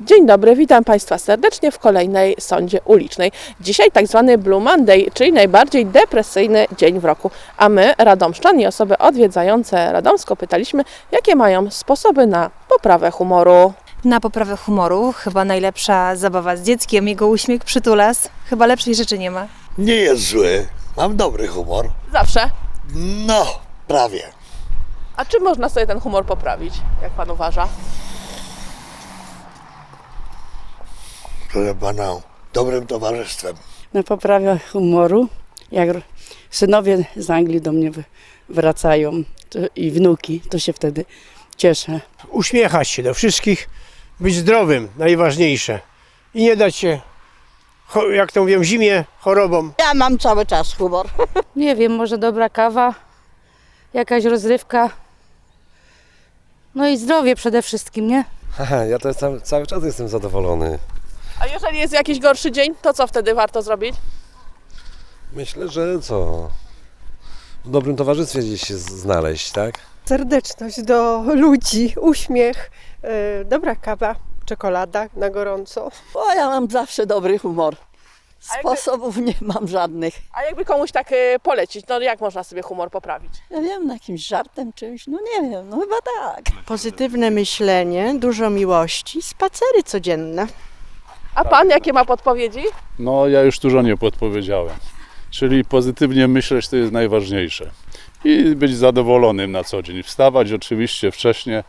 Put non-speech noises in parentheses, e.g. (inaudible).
Dzień dobry, witam Państwa serdecznie w kolejnej sądzie ulicznej. Dzisiaj tak zwany Blue Monday, czyli najbardziej depresyjny dzień w roku. A my, Radomszczan i osoby odwiedzające Radomsko, pytaliśmy, jakie mają sposoby na poprawę humoru. Na poprawę humoru chyba najlepsza zabawa z dzieckiem, jego uśmiech, przytulas. Chyba lepszej rzeczy nie ma. Nie jest zły. Mam dobry humor. Zawsze. No, prawie. A czy można sobie ten humor poprawić, jak Pan uważa? Proszę pana, dobrym towarzystwem. na poprawę humoru. Jak synowie z Anglii do mnie wracają to, i wnuki, to się wtedy cieszę. uśmiechać się do wszystkich, być zdrowym, najważniejsze. I nie dać się, jak to mówią, zimie, chorobom. Ja mam cały czas humor. (laughs) Nie wiem, może dobra kawa, jakaś rozrywka. No i zdrowie przede wszystkim, nie? Ja to cały, cały czas jestem zadowolony. A jeżeli jest jakiś gorszy dzień, to co wtedy warto zrobić? Myślę, że co? W dobrym towarzystwie gdzieś się z- znaleźć, tak? Serdeczność do ludzi, uśmiech, e, dobra kawa, czekolada na gorąco. O, ja mam zawsze dobry humor. A jakby- Sposobów nie mam żadnych. A jakby komuś tak y, polecić, no jak można sobie humor poprawić? Ja wiem, jakimś żartem, czymś, no nie wiem, no chyba tak. Pozytywne myślenie, dużo miłości, spacery codzienne. A Pan jakie ma podpowiedzi? No, ja już dużo nie podpowiedziałem. Czyli pozytywnie myśleć to jest najważniejsze. I być zadowolonym na co dzień. Wstawać oczywiście wcześnie,